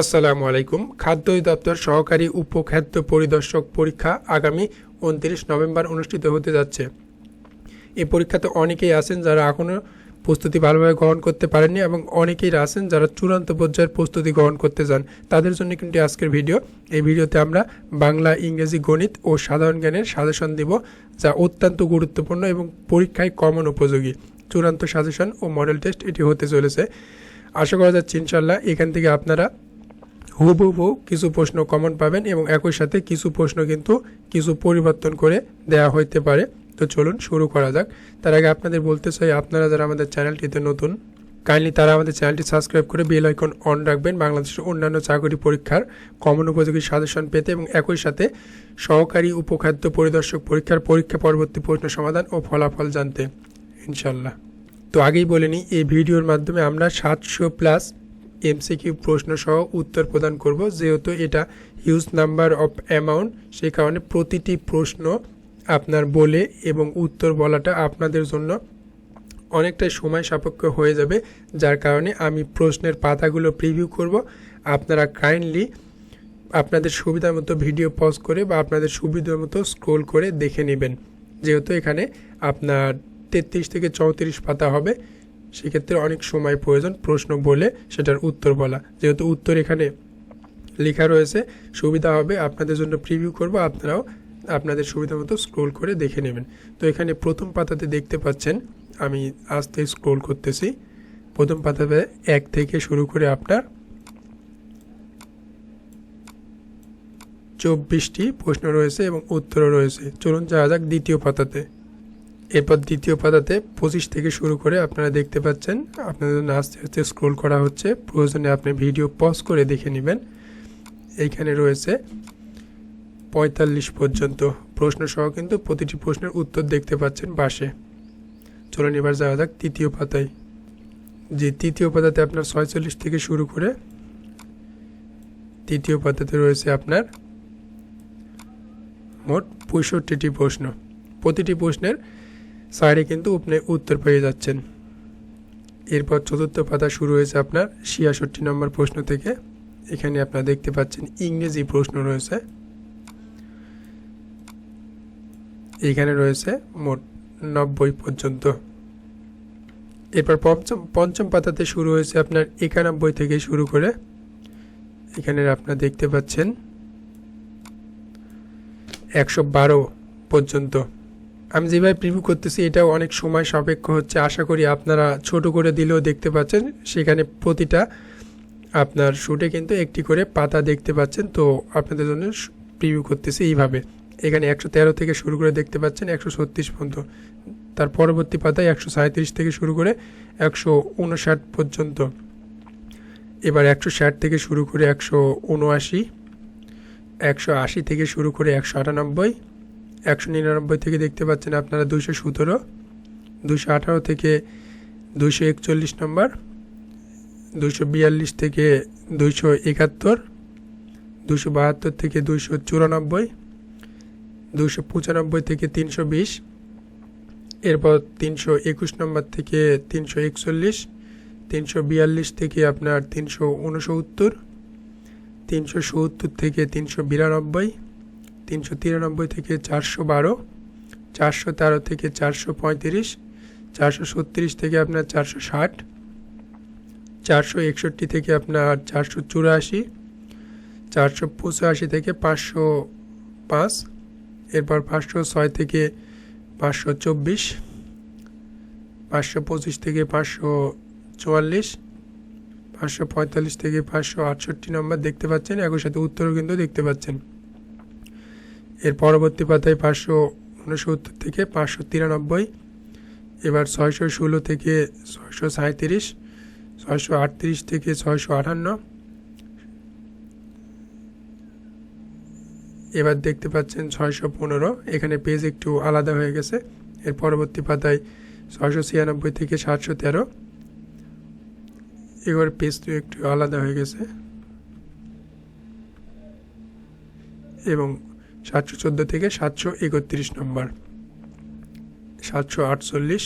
আসসালামু আলাইকুম। খাদ্য দপ্তর সহকারী উপখাদ্য পরিদর্শক পরীক্ষা আগামী উনত্রিশ নভেম্বর অনুষ্ঠিত হতে যাচ্ছে। এই পরীক্ষাতে অনেকেই আছেন যারা এখনও প্রস্তুতি ভালোভাবে গ্রহণ করতে পারেননি এবং অনেকেই আছেন যারা চূড়ান্ত পর্যায়ের প্রস্তুতি গ্রহণ করতে চান। তাদের জন্য কিন্তু আজকের ভিডিও। এই ভিডিওতে আমরা বাংলা, ইংরেজি, গণিত ও সাধারণ জ্ঞানের সাজেশন দিব, যা অত্যন্ত গুরুত্বপূর্ণ এবং পরীক্ষায় কমন উপযোগী। চূড়ান্ত সাজেশন ও মডেল টেস্ট এটি হতে চলেছে। আশা করা যাচ্ছে ইনশাল্লাহ এখান থেকে আপনারা হুবহু কিছু প্রশ্ন কমন পাবেন এবং একই সাথে কিছু প্রশ্ন কিন্তু কিছু পরিবর্তন করে দেওয়া হইতে পারে। তো চলুন শুরু করা যাক। তার আগে আপনাদের বলতে চাই, আপনারা যারা আমাদের চ্যানেলটিতে নতুন কাইন্ডলি তারা আমাদের চ্যানেলটি সাবস্ক্রাইব করে বেল আইকন অন রাখবেন। বাংলাদেশের অন্যান্য চাকরি পরীক্ষার কমন উপযোগী সাজেশন পেতে এবং একই সাথে সহকারী উপখাদ্য পরিদর্শক পরীক্ষার পরীক্ষা পরবর্তী প্রশ্ন সমাধান ও ফলাফল জানতে। ইনশাল্লাহ তো আগেই বলে নিই, এই ভিডিওর মাধ্যমে আমরা সাতশো প্লাস এমসিকিউ প্রশ্ন সহ উত্তর প্রদান করব। যেহেতু এটা হিউজ নাম্বার অফ অ্যামাউন্ট সেই কারণে প্রতিটি প্রশ্ন আপনার বলে এবং উত্তর বলাটা আপনাদের জন্য অনেকটাই সময় সাপেক্ষ হয়ে যাবে, যার কারণে আমি প্রশ্নের পাতাগুলো প্রিভিউ করব। আপনারা কাইন্ডলি আপনাদের সুবিধা মতো ভিডিও পজ করে বা আপনাদের সুবিধা মতো স্ক্রোল করে দেখে নেবেন। যেহেতু এখানে আপনার তেত্রিশ থেকে চৌত্রিশ পাতা হবে। সেক্ষেত্রে অনেক সময় প্রয়োজন প্রশ্ন বলে সেটার উত্তর বলা। যেহেতু উত্তর এখানে লেখা রয়েছে, সুবিধা হবে আপনাদের জন্য প্রিভিউ করব, আপনারাও আপনাদের সুবিধা মতো স্ক্রোল করে দেখে নেবেন। তো এখানে প্রথম পাতাতে দেখতে পাচ্ছেন, আমি আস্তে স্ক্রোল করতেছি। প্রথম পাতাতে এক থেকে শুরু করে আপনার চব্বিশটি প্রশ্ন রয়েছে এবং উত্তরও রয়েছে। চলুন যাওয়া যাক দ্বিতীয় পাতাতে। এরপর দ্বিতীয় পাতাতে পঁচিশ থেকে শুরু করে আপনারা দেখতে পাচ্ছেন, আপনাদের আস্তে আস্তে স্ক্রোল করা হচ্ছে। প্রয়োজনে আপনি ভিডিও পজ করে দেখে নেবেন। এইখানে রয়েছে পঁয়তাল্লিশ পর্যন্ত প্রশ্ন সহ কিন্তু প্রতিটি প্রশ্নের উত্তর দেখতে পাচ্ছেন বাসে চলুন এবার যাওয়া যাক তৃতীয় পাতায়। যে তৃতীয় পাতাতে আপনার ছয়চল্লিশ থেকে শুরু করে তৃতীয় পাতাতে রয়েছে আপনার মোট পঁয়ষট্টিটি প্রশ্ন। প্রতিটি প্রশ্নের সাইডে কিন্তু আপনি উত্তর পেয়ে যাচ্ছেন। এরপর চতুর্থ পাতা শুরু হয়েছে আপনার ছিয়াষট্টি নম্বর প্রশ্ন থেকে। এখানে আপনারা দেখতে পাচ্ছেন ইংরেজি প্রশ্ন রয়েছে। এখানে রয়েছে মোট নব্বই পর্যন্ত। এরপর পঞ্চম পঞ্চম পাতাতে শুরু হয়েছে আপনার একানব্বই থেকে শুরু করে। এখানে আপনারা দেখতে পাচ্ছেন একশো বারো পর্যন্ত। আমি যেভাবে প্রিভিউ করতেছি, এটাও অনেক সময় সাপেক্ষ হচ্ছে। আশা করি আপনারা ছোট করে দিলেও দেখতে পাচ্ছেন, সেখানে প্রতিটা আপনার শুটে কিন্তু একটি করে পাতা দেখতে পাচ্ছেন। তো আপনাদের জন্য প্রিভিউ করতেছি এইভাবে। এখানে একশো তেরো থেকে শুরু করে দেখতে পাচ্ছেন, একশো ছত্রিশ পর্যন্ত। তার পরবর্তী পাতায় একশো সাঁত্রিশ থেকে শুরু করে একশো উনষাট পর্যন্ত। এবার একশো ষাট থেকে শুরু করে একশো উনআশি একশো আশি থেকে শুরু করে একশো আটানব্বই একশো নিরানব্বই থেকে দেখতে পাচ্ছেন আপনারা দুশো সতেরো দুশো আঠারো থেকে দুশো একচল্লিশ নম্বর দুশো বিয়াল্লিশ থেকে দুশো একাত্তর দুশো বাহাত্তর থেকে দুশো চুরানব্বই দুশো পঁচানব্বই থেকে তিনশো বিশ, এরপর তিনশো একুশ নম্বর থেকে তিনশো একচল্লিশ, তিনশো বিয়াল্লিশ থেকে আপনার তিনশো উনসত্তর, তিনশো সত্তর থেকে তিনশো বিরানব্বই তিনশো তিরানব্বই থেকে চারশো বারো, চারশো তেরো থেকে চারশো পঁয়ত্রিশ, চারশো ছত্রিশ থেকে আপনার চারশো ষাট, চারশো একষট্টি থেকে আপনার চারশো চুরাশি, চারশো পঁচাশি থেকে পাঁচশো পাঁচ, এরপর পাঁচশো ছয় থেকে পাঁচশো চব্বিশ, পাঁচশো পঁচিশ থেকে পাঁচশো চুয়াল্লিশ, পাঁচশো পঁয়তাল্লিশ থেকে পাঁচশো আটষট্টি নম্বর দেখতে পাচ্ছেন, একই সাথে উত্তরও কিন্তু দেখতে পাচ্ছেন। এর পরবর্তী পাতায় পাঁচশো উনসত্তর থেকে পাঁচশো তিরানব্বই, এবার ছয়শো ষোলো থেকে ছয়শো সাঁত্রিশ ছয়শো আটত্রিশ থেকে ছয়শো আটান্ন। এবার দেখতে পাচ্ছেন ছয়শো পনেরো, এখানে পেজ একটু আলাদা হয়ে গেছে। এর পরবর্তী পাতায় ছয়শো ছিয়ানব্বই থেকে সাতশো তেরো। এবার পেজ তো একটু আলাদা হয়ে গেছে। এবং সাতশো চোদ্দ থেকে সাতশো একত্রিশ নম্বর। সাতশো আটচল্লিশ।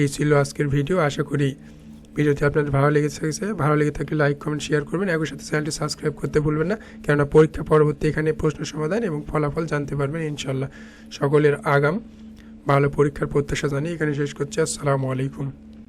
এই ছিল আজকের ভিডিও, আশা করি ভিডিওটি আপনার ভালো লেগে থাকছে ভালো লেগে থাকলে লাইক, কমেন্ট, শেয়ার করবেন। একই সাথে চ্যানেলটি সাবস্ক্রাইব করতে ভুলবেন না, কেননা পরীক্ষা পরবর্তী এখানে প্রশ্ন সমাধান এবং ফলাফল জানতে পারবেন ইনশাল্লাহ সকলের আগাম ভালো পরীক্ষার প্রত্যাশা জানিয়ে এখানে শেষ করছি। আসসালামু আলাইকুম।